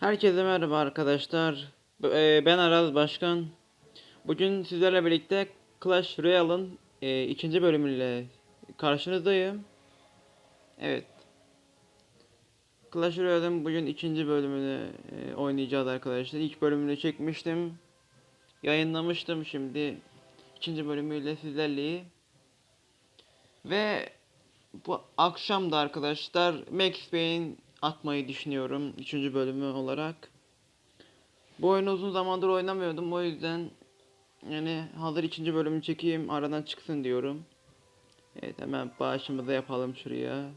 Herkese merhaba arkadaşlar. E, Ben Aral Başkan. Bugün sizlerle birlikte Clash Royale'ın e, ikinci bölümüyle karşınızdayım. Evet. Clash Royale'ın bugün ikinci bölümünü e, oynayacağız arkadaşlar. İlk bölümünü çekmiştim. Yayınlamıştım şimdi. ikinci bölümüyle sizlerleyim. Ve bu akşam da arkadaşlar Max Payne atmayı düşünüyorum. Üçüncü bölümü olarak. Bu oyunu uzun zamandır oynamıyordum. O yüzden yani hazır ikinci bölümü çekeyim aradan çıksın diyorum. Evet hemen başımıza yapalım şuraya.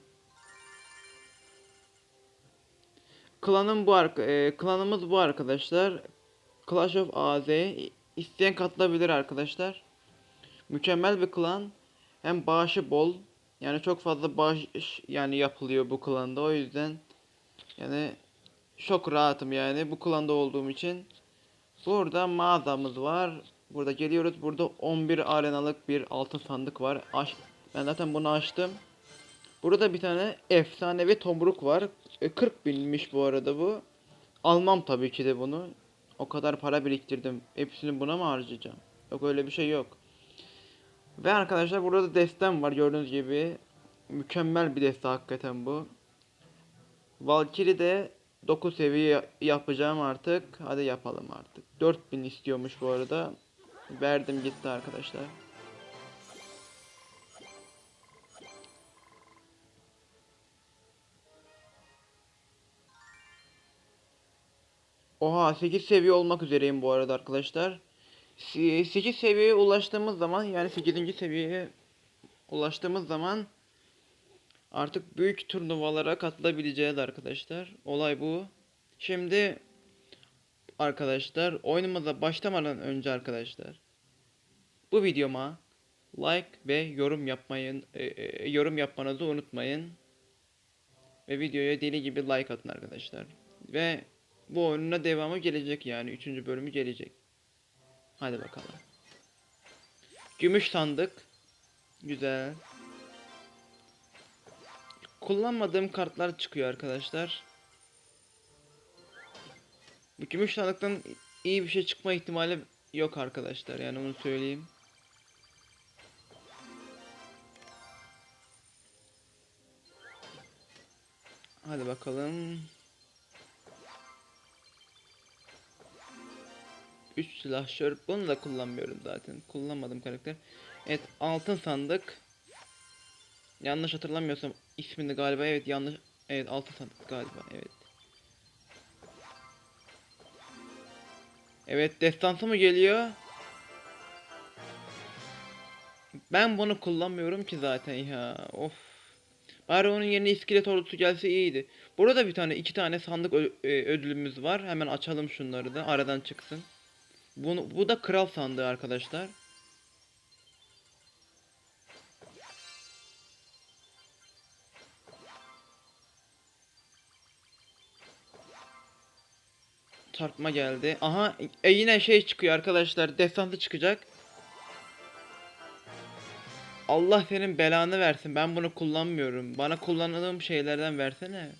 Klanım bu e, klanımız bu arkadaşlar. Clash of AZ isteyen katılabilir arkadaşlar. Mükemmel bir klan. Hem bağışı bol. Yani çok fazla bağış yani yapılıyor bu klanda. O yüzden yani çok rahatım yani bu klanda olduğum için. Burada mağazamız var. Burada geliyoruz. Burada 11 arenalık bir altın sandık var. Aç, ben zaten bunu açtım. Burada bir tane efsanevi tomruk var. E, 40 binmiş bu arada bu. Almam tabii ki de bunu. O kadar para biriktirdim. Hepsini buna mı harcayacağım? Yok öyle bir şey yok. Ve arkadaşlar burada da destem var gördüğünüz gibi. Mükemmel bir deste hakikaten bu. Valkyrie de 9 seviye yapacağım artık. Hadi yapalım artık. 4000 istiyormuş bu arada. Verdim gitti arkadaşlar. Oha 8 seviye olmak üzereyim bu arada arkadaşlar. 8 seviyeye ulaştığımız zaman yani 8. seviyeye ulaştığımız zaman artık büyük turnuvalara katılabileceğiz arkadaşlar. Olay bu. Şimdi arkadaşlar oyunumuza başlamadan önce arkadaşlar bu videoma like ve yorum yapmayın e, e, yorum yapmanızı unutmayın. Ve videoya deli gibi like atın arkadaşlar. Ve bu oyunun devamı gelecek yani 3. bölümü gelecek. Hadi bakalım. Gümüş sandık. Güzel. Kullanmadığım kartlar çıkıyor arkadaşlar. Bu gümüş sandıktan iyi bir şey çıkma ihtimali yok arkadaşlar. Yani onu söyleyeyim. Hadi bakalım. 3 silahşör. Bunu da kullanmıyorum zaten. Kullanmadım karakter. Evet altın sandık. Yanlış hatırlamıyorsam ismini galiba evet yanlış. Evet altın sandık galiba evet. Evet destansı mı geliyor? Ben bunu kullanmıyorum ki zaten ya. Of. Bari onun yerine iskelet ordusu gelse iyiydi. Burada bir tane iki tane sandık e, ödülümüz var. Hemen açalım şunları da aradan çıksın. Bunu, bu da kral sandığı arkadaşlar. Çarpma geldi. Aha e, yine şey çıkıyor arkadaşlar. Destansı çıkacak. Allah senin belanı versin. Ben bunu kullanmıyorum. Bana kullandığım şeylerden versene.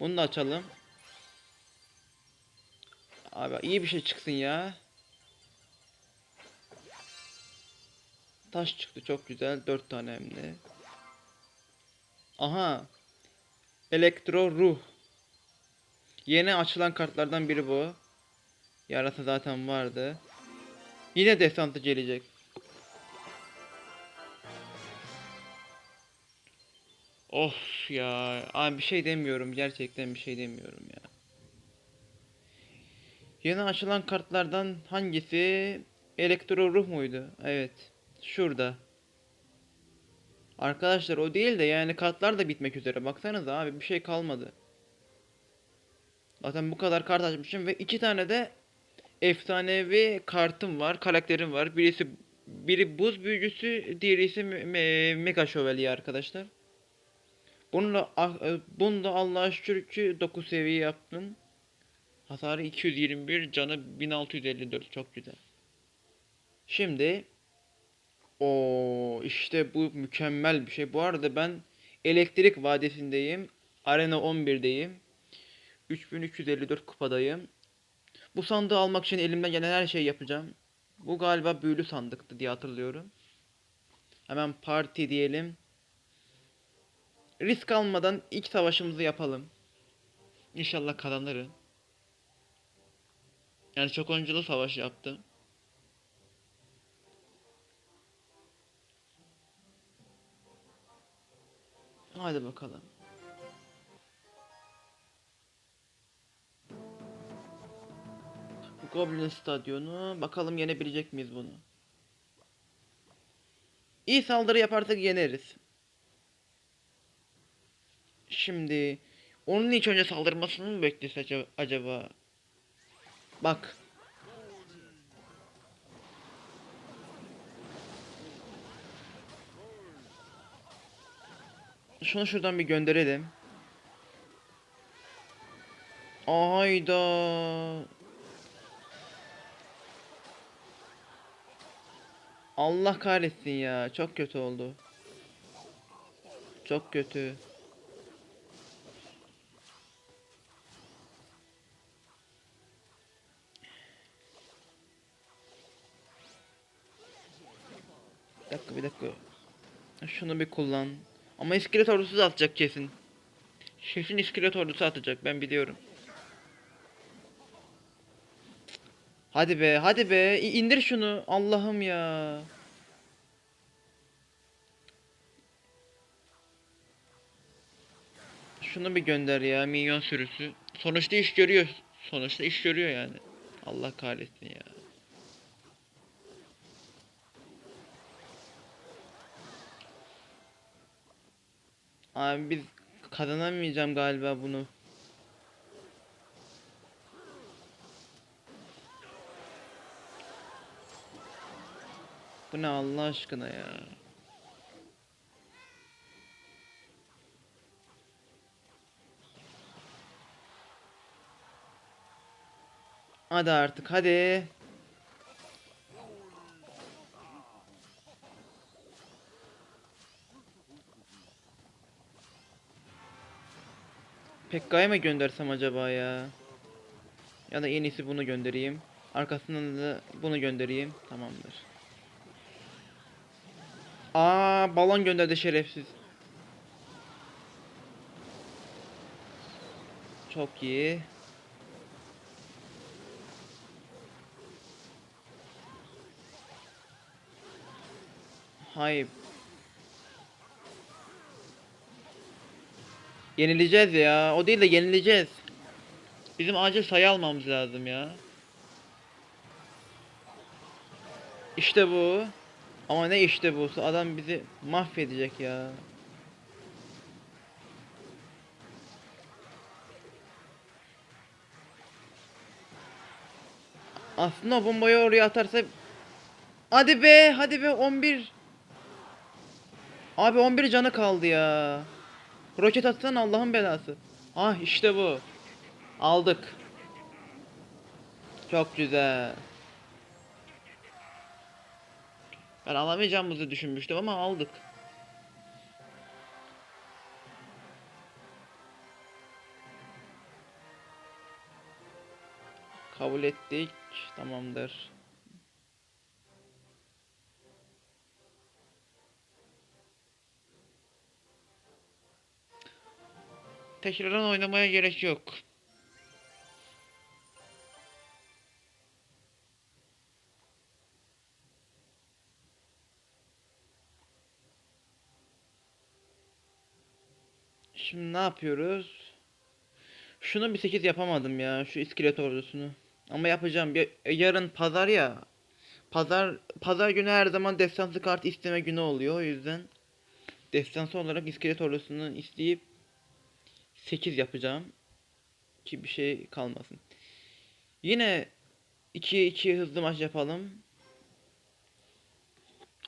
Bunu da açalım. Abi iyi bir şey çıksın ya. Taş çıktı çok güzel. Dört tane hem. Aha. Elektro ruh. Yeni açılan kartlardan biri bu. Yarası zaten vardı. Yine destantı gelecek. Of ya. Abi bir şey demiyorum. Gerçekten bir şey demiyorum ya. Yeni açılan kartlardan hangisi? Elektro ruh muydu? Evet. Şurada. Arkadaşlar o değil de yani kartlar da bitmek üzere. Baksanıza abi bir şey kalmadı. Zaten bu kadar kart açmışım ve iki tane de efsanevi kartım var, karakterim var. Birisi biri buz büyücüsü, diğeri ise me- me- mega şövalye arkadaşlar. Bunu da ah- e, bunu da Allah'a şükür ki 9 seviye yaptım. Hasarı 221, canı 1654 çok güzel. Şimdi o işte bu mükemmel bir şey. Bu arada ben elektrik vadisindeyim. Arena 11'deyim. 3354 kupadayım. Bu sandığı almak için elimden gelen her şeyi yapacağım. Bu galiba büyülü sandıktı diye hatırlıyorum. Hemen parti diyelim. Risk almadan ilk savaşımızı yapalım. İnşallah kazanırım. Yani çok oyunculu savaş yaptım. Hadi bakalım. Goblin Stadyonu. Bakalım yenebilecek miyiz bunu? İyi saldırı yaparsak yeneriz. Şimdi onun ilk önce saldırmasını mı beklese aca- acaba? Bak. Şunu şuradan bir gönderelim. Ayda. Allah kahretsin ya. Çok kötü oldu. Çok kötü. Bir dakika bir dakika. Şunu bir kullan. Ama iskelet ordusu da atacak kesin. Kesin iskelet ordusu atacak ben biliyorum. Hadi be hadi be indir şunu Allah'ım ya. Şunu bir gönder ya minyon sürüsü. Sonuçta iş görüyor. Sonuçta iş görüyor yani. Allah kahretsin ya. Abi biz kazanamayacağım galiba bunu. Bu ne Allah aşkına ya. Hadi artık hadi. Pekka'ya mı göndersem acaba ya? Ya da en iyisi bunu göndereyim. Arkasından da bunu göndereyim. Tamamdır. Aa balon gönderdi şerefsiz. Çok iyi. Hayır. Yenileceğiz ya. O değil de yenileceğiz. Bizim acil sayı almamız lazım ya. İşte bu. Ama ne işte bu? Adam bizi mahvedecek ya. Aslında bombayı oraya atarsa Hadi be, hadi be 11. Abi 11 canı kaldı ya. Roket atsana Allah'ın belası. Ah işte bu. Aldık. Çok güzel. Ben alamayacağımızı düşünmüştüm ama aldık. Kabul ettik. Tamamdır. Tekrardan oynamaya gerek yok. Şimdi ne yapıyoruz? Şunu bir 8 yapamadım ya. Şu iskelet ordusunu. Ama yapacağım. Ya- Yarın pazar ya. Pazar pazar günü her zaman destansı kart isteme günü oluyor. O yüzden destansı olarak iskelet ordusunu isteyip 8 yapacağım. Ki bir şey kalmasın. Yine 2'ye 2 hızlı maç yapalım.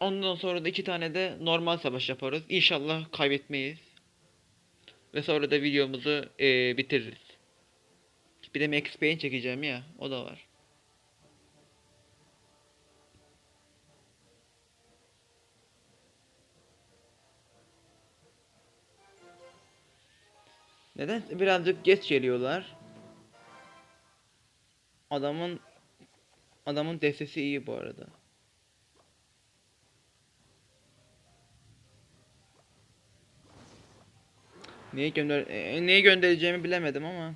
Ondan sonra da iki tane de normal savaş yaparız. İnşallah kaybetmeyiz. Ve sonra da videomuzu eee, bitiririz. Bir de Max Payne çekeceğim ya. O da var. Neden birazcık geç geliyorlar? Adamın adamın destesi iyi bu arada. Neyi gönder e, neyi göndereceğimi bilemedim ama.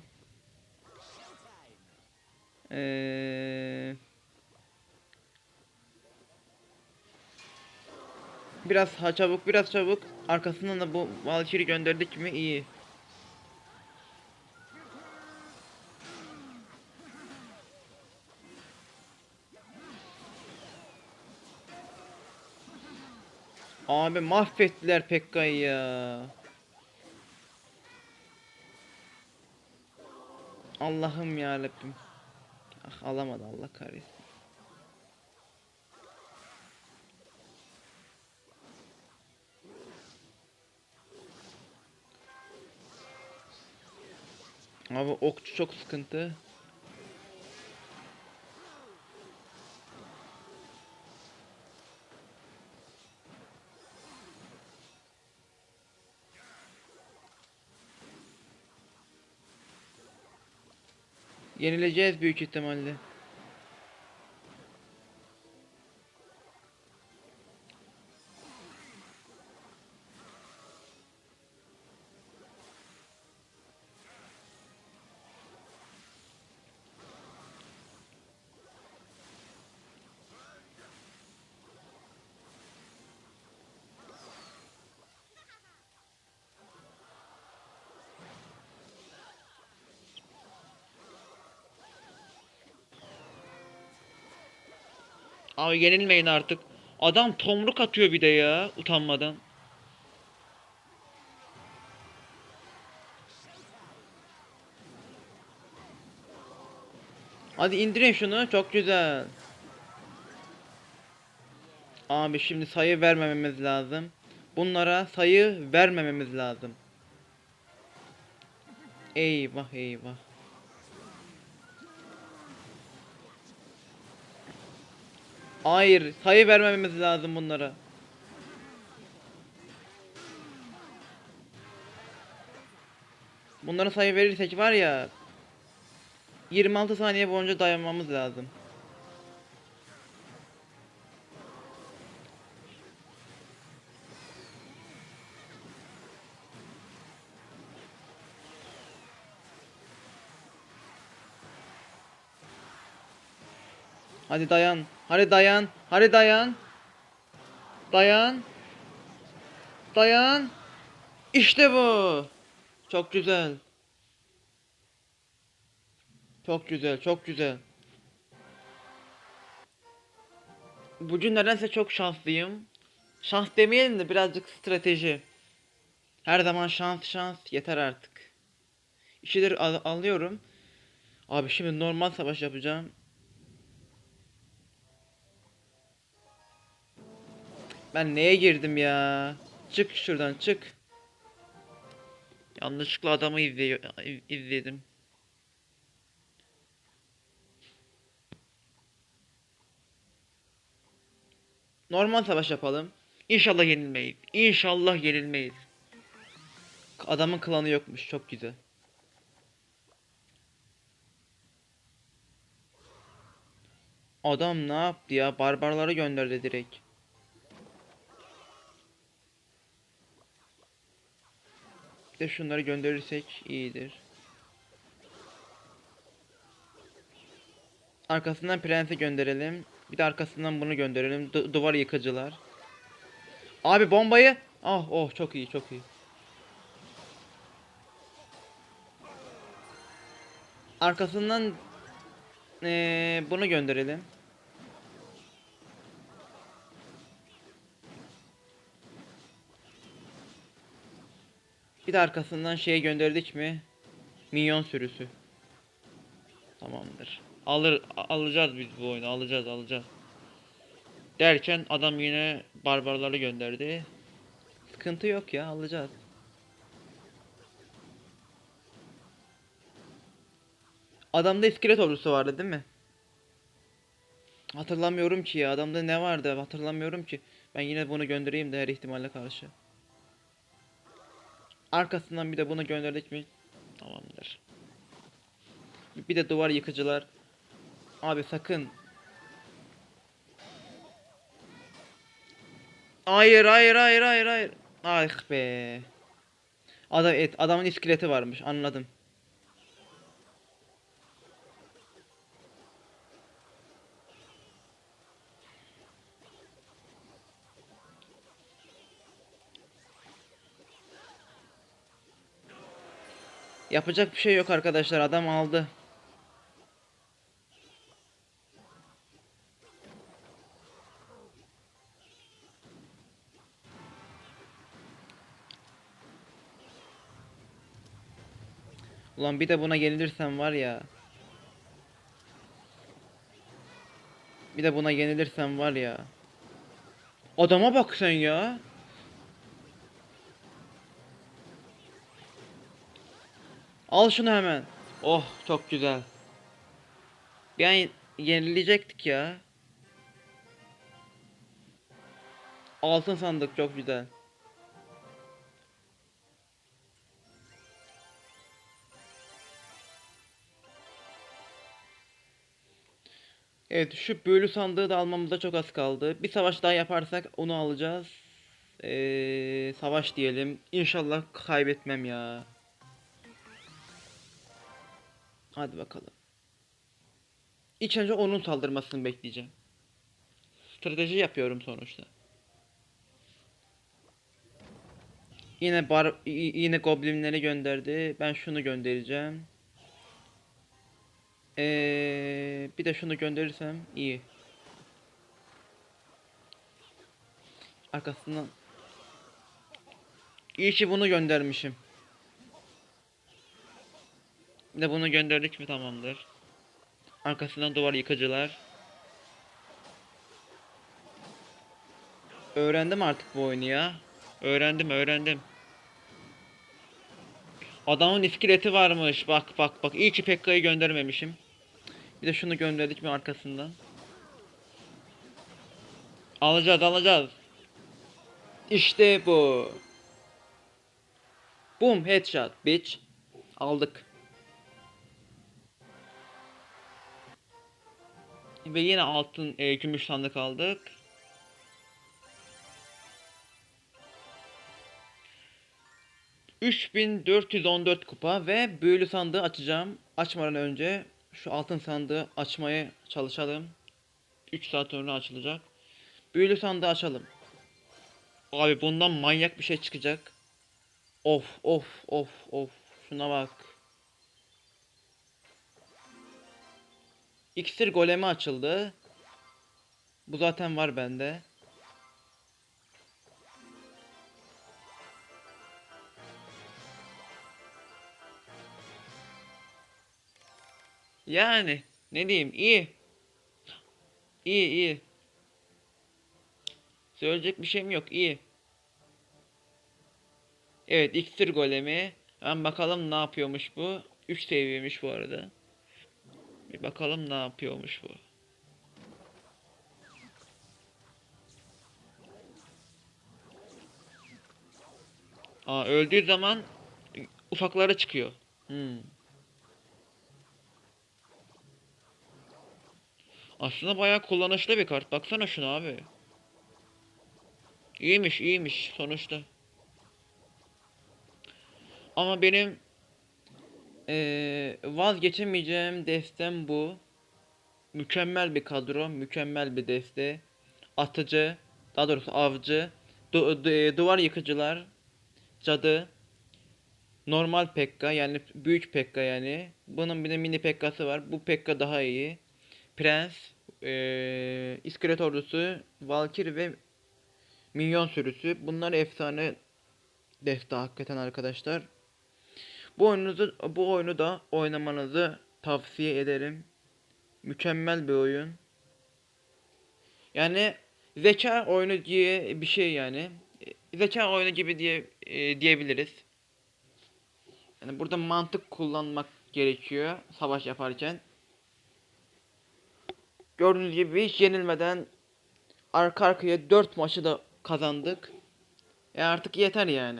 Eee Biraz ha çabuk biraz çabuk. Arkasından da bu Valkyrie gönderdik mi iyi. Abi mahvettiler Pekka'yı ya. Allah'ım ya Rabbim. Ah alamadı Allah kahretsin. Abi okçu çok sıkıntı. Yenileceğiz büyük ihtimalle. Abi yenilmeyin artık. Adam tomruk atıyor bir de ya utanmadan. Hadi indirin şunu çok güzel. Abi şimdi sayı vermememiz lazım. Bunlara sayı vermememiz lazım. Eyvah eyvah. Hayır, sayı vermememiz lazım bunlara. Bunlara sayı verirsek var ya 26 saniye boyunca dayanmamız lazım. Hadi dayan. Hadi dayan. Hadi dayan. Dayan. Dayan. İşte bu. Çok güzel. Çok güzel, çok güzel. Bugün nedense çok şanslıyım. Şans demeyelim de birazcık strateji. Her zaman şans şans yeter artık. İşleri al- alıyorum. Abi şimdi normal savaş yapacağım. Ben neye girdim ya? Çık şuradan çık. Yanlışlıkla adamı izledim. Normal savaş yapalım. İnşallah yenilmeyiz. İnşallah yenilmeyiz. Adamın klanı yokmuş. Çok güzel. Adam ne yaptı ya? Barbarları gönderdi direkt. De şunları gönderirsek iyidir. Arkasından prensi gönderelim. Bir de arkasından bunu gönderelim. Du- duvar yıkıcılar. Abi bombayı. Ah oh çok iyi çok iyi. Arkasından eee, bunu gönderelim. Bir de arkasından şeye gönderdik mi? Minyon sürüsü. Tamamdır. Alır alacağız biz bu oyunu alacağız alacağız. Derken adam yine barbarları gönderdi. Sıkıntı yok ya alacağız. Adamda iskelet ordusu vardı değil mi? Hatırlamıyorum ki ya adamda ne vardı hatırlamıyorum ki. Ben yine bunu göndereyim de her ihtimalle karşı. Arkasından bir de bunu gönderdik mi? Tamamdır. Bir de duvar yıkıcılar. Abi sakın. Hayır hayır hayır hayır hayır. Ah be. Adam et adamın iskeleti varmış anladım. Yapacak bir şey yok arkadaşlar adam aldı. Ulan bir de buna yenilirsem var ya. Bir de buna yenilirsem var ya. Adama bak sen ya. Al şunu hemen. Oh çok güzel. Bir an yenileyecektik ya. Altın sandık çok güzel. Evet şu büyülü sandığı da almamıza çok az kaldı. Bir savaş daha yaparsak onu alacağız. Ee, savaş diyelim. İnşallah kaybetmem ya. Hadi bakalım. İlk önce onun saldırmasını bekleyeceğim. Strateji yapıyorum sonuçta. Yine bar yine goblinleri gönderdi. Ben şunu göndereceğim. Ee, bir de şunu gönderirsem iyi. Arkasından İyi ki bunu göndermişim. Bir de bunu gönderdik mi tamamdır. Arkasından duvar yıkıcılar. Öğrendim artık bu oyunu ya. Öğrendim öğrendim. Adamın iskeleti varmış. Bak bak bak. İyi ki Pekka'yı göndermemişim. Bir de şunu gönderdik mi arkasından. Alacağız alacağız. İşte bu. Boom headshot bitch. Aldık. Ve yine altın e, gümüş sandık aldık. ...3414 kupa ve büyülü sandığı açacağım. Açmadan önce şu altın sandığı açmaya çalışalım. 3 saat sonra açılacak. Büyülü sandığı açalım. Abi bundan manyak bir şey çıkacak. Of of of of. Şuna bak. İksir golemi açıldı. Bu zaten var bende. Yani ne diyeyim iyi. İyi iyi. Söyleyecek bir şeyim yok iyi. Evet iksir golemi. Hemen bakalım ne yapıyormuş bu. 3 seviyemiş bu arada. Bir bakalım ne yapıyormuş bu. Aa öldüğü zaman ufaklara çıkıyor. Hmm. Aslında bayağı kullanışlı bir kart. Baksana şuna abi. İyiymiş, iyiymiş sonuçta. Ama benim eee, vazgeçemeyeceğim destem bu. Mükemmel bir kadro, mükemmel bir deste. Atıcı, daha doğrusu avcı, du- du- duvar yıkıcılar, cadı, normal Pekka yani büyük Pekka yani. Bunun bir de mini Pekka'sı var. Bu Pekka daha iyi. Prens, eee iskelet ordusu, Valkyrie ve minyon sürüsü. Bunlar efsane deste hakikaten arkadaşlar. Bu oyununuzu bu oyunu da oynamanızı tavsiye ederim. Mükemmel bir oyun. Yani zeka oyunu diye bir şey yani. Zeka oyunu gibi diye e, diyebiliriz. Yani burada mantık kullanmak gerekiyor savaş yaparken. Gördüğünüz gibi hiç yenilmeden arka arkaya 4 maçı da kazandık. E artık yeter yani.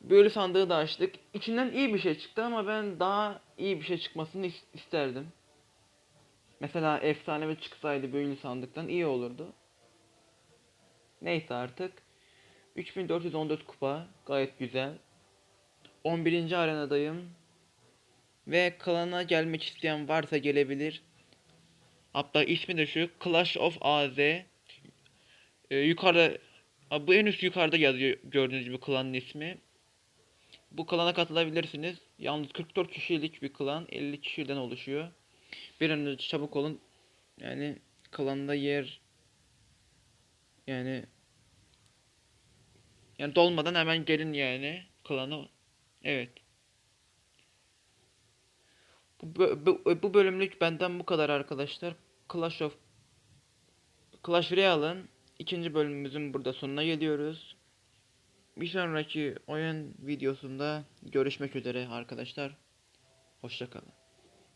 Böyle sandığı da açtık. İçinden iyi bir şey çıktı ama ben daha iyi bir şey çıkmasını is- isterdim. Mesela efsanevi çıksaydı ünlü sandıktan iyi olurdu. Neyse artık. 3414 kupa gayet güzel. 11. arenadayım. Ve klana gelmek isteyen varsa gelebilir. Hatta ismi de şu Clash of AZ. Ee, yukarıda bu en üst yukarıda yazıyor gördüğünüz gibi klanın ismi. Bu klana katılabilirsiniz. Yalnız 44 kişilik bir klan 50 kişiden oluşuyor. Bir an önce çabuk olun. Yani klanda yer yani yani dolmadan hemen gelin yani klana. Evet. Bu, bu, bu bölümlük benden bu kadar arkadaşlar. Clash of Clash Royale'ın ikinci bölümümüzün burada sonuna geliyoruz. Bir sonraki oyun videosunda görüşmek üzere arkadaşlar. Hoşçakalın.